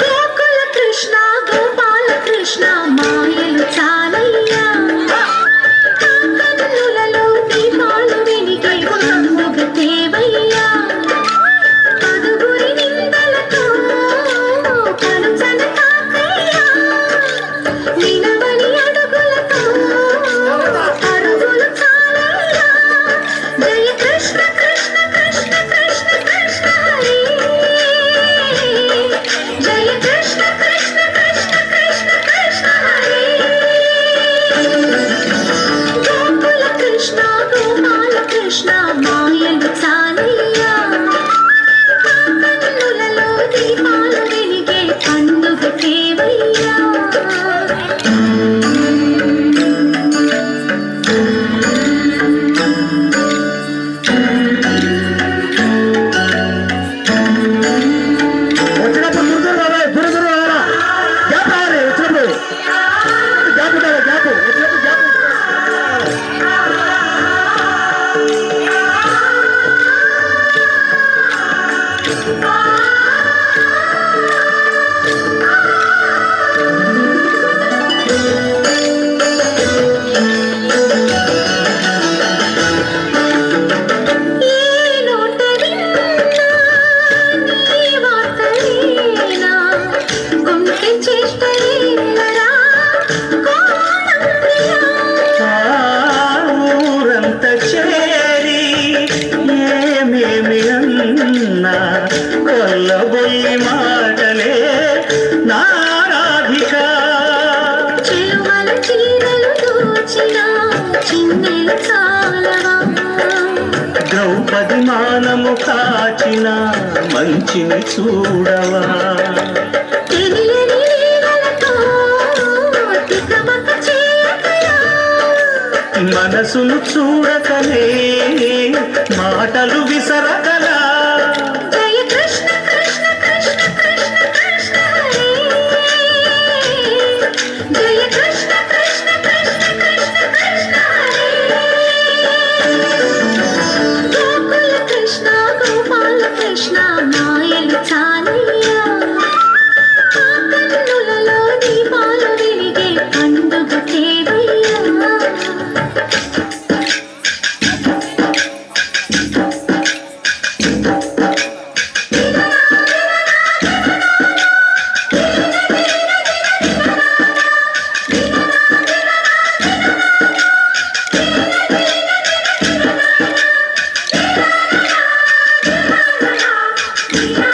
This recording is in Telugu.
గోకుల కృష్ణ గోపాల కృష్ణ మాయలు చాలయ్యా. వెళ్ళబోయి మాటలే నారాధిక. ద్రౌపది మానము కాచిన మంచిని చూడవా? మనసులు చూడకనే మాటలు విసరకలా? Yeah.